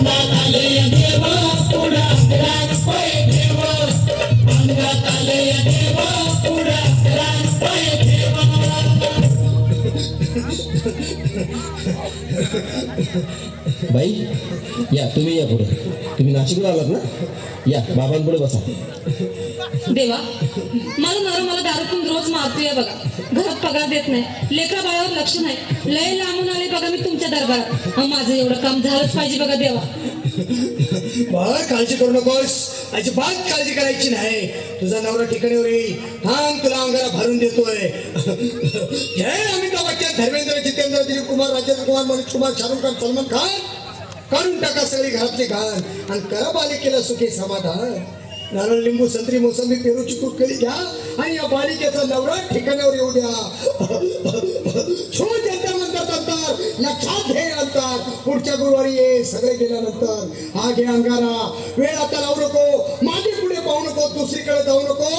देवा बाई या तुम्ही या पुढे. तुम्ही नाशिकला आलात ना? या बाबांपुढे बसा. देवा मला नवरा मला दारू रोज मारतोय बघा. घरात पगार देत नाही लेकरा बाळावर लक्ष नाही. लय लांबून आले बघा मी तुमच्या दरबारात. माझं एवढं काम झालंच पाहिजे बघा देवा. बाळा काळजी करू नकोस. अजिबात काळजी करायची नाही. तुझा नवरा ठिकाणीवर येईल. थांब तुला अंगाला भरून देतोय. जय अमिताभ बच्चन धर्मेंद्र जितेंद्र दिलीप कुमार राजेंद्र कुमार मनोज कुमार शाहरुख खान सलमान खान. काढून टाका सगळी घरातली घाण. आणि करा बालिकेला सुखी समाधान. नारळ लिंबू संत्री मोसंबी पेरूची कुटकळी घ्या. आणि या बालिकेचा नवरा ठिकाणावर येऊ द्या. छोट जनता म्हणतात अंतर लक्षात घे अंतर. पुढच्या गुरुवारी ये. सगळे गेल्यानंतर आगे अंगारा वेळ आता लावू नको मागे पुढे पाहू नको दुसरीकडे जाऊ नको.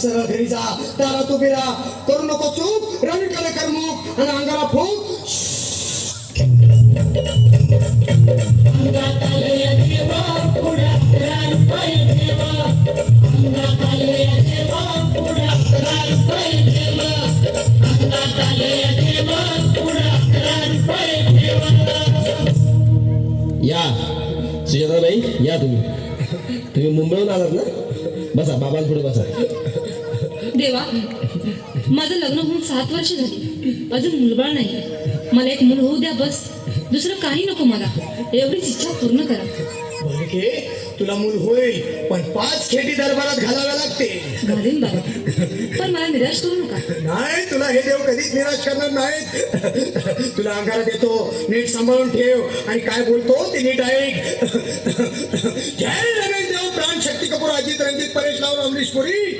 सरळ घरी जा दारात उभी राहा. करू नको चूक रवीकडे करमुख आणि अंगारा फूक. या. सुजाताबाई या तुम्ही. तुम्ही मुंबईहून आलात ना? बसा बाबांपुढे बसा. देवा माझं लग्न होऊन सात वर्ष झाली. अजून मुलबाळ नाही. मला एक मूल होऊ द्या बस. दुसरं काही नको मला. एवढीच इच्छा पूर्ण करा. तुला मूल होईल पण पाच खेटी दरबारात घालाव्या लागते घालीन बाबा. पण मला निराश करू नका. नाही तुला हे देव कधीच निराश करणार नाहीत. तुला अंगारा देतो नीट सांभाळून ठेव. आणि काय बोलतो ते नीट ऐक. जय रमेश देव प्राण शक्ती कपूर अजित रंजित परेश राव अमरीश पुरी.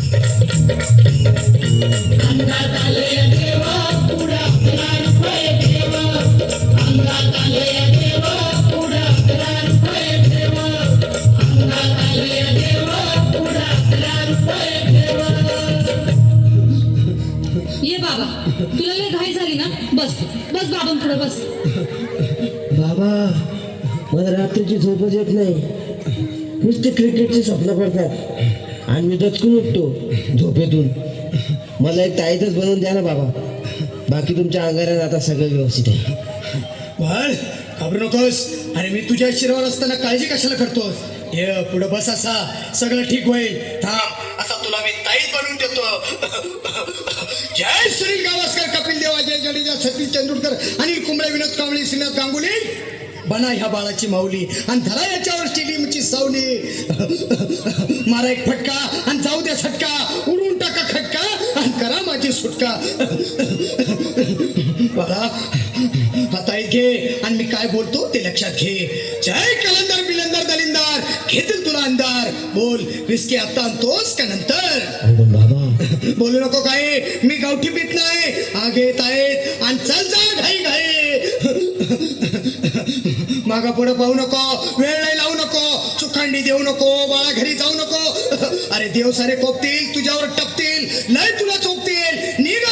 ये बाबा तुला लय घाई झाली ना? बस बस बाबा पुढे बस. बाबा मला रात्रीची झोपच येत नाही. नुसते क्रिकेटचे स्वप्न पडतात. आणि मी दचकून उठतो झोपेतून. मला एक ताईतच बनवून द्या ना बाबा. बाकी तुमच्या अंगाऱ्यात आता सगळं व्यवस्थित आहे. बर घाबरू नकोस. अरे मी तुझ्या शिरावर असताना काळजी कशाला करतोस? ये पुढे बस असा. सगळं ठीक होईल. थांब. आता तुला मी ताईत बनवून देतो. जय श्री गावस्कर कपिल देव अजय जडेजा सतीश तेंडुलकर अनिल कुंबळे विनोद कांबळे श्रीनाथ गांगुली. बना ह्या बाळाची माऊली आणि धरा याच्यावर स्टेडियमची सावली. मारा एक फटका आणि जाऊ द्या सटका. उडून माझी सुटका. बाळा आता घे आणि मी काय बोलतो ते लक्षात घे. जय कलंदर बिलंदर दलिंदार. घेतील तुला अंधार. बोल विस्की आता आणतोस का नंतर? बोलू नको काय मी गावठी पीत नाही. आग येत आहेत आणि चल जा घाई घाई. मागा पुढे पाहू नको. वेळ नाही लावू नको. चुखांडी देऊ नको. बाळा घरी जाऊ नको. अरे देव सारे कोपतील तुझ्यावर टपतील. लय तुला चोपतील. Nina!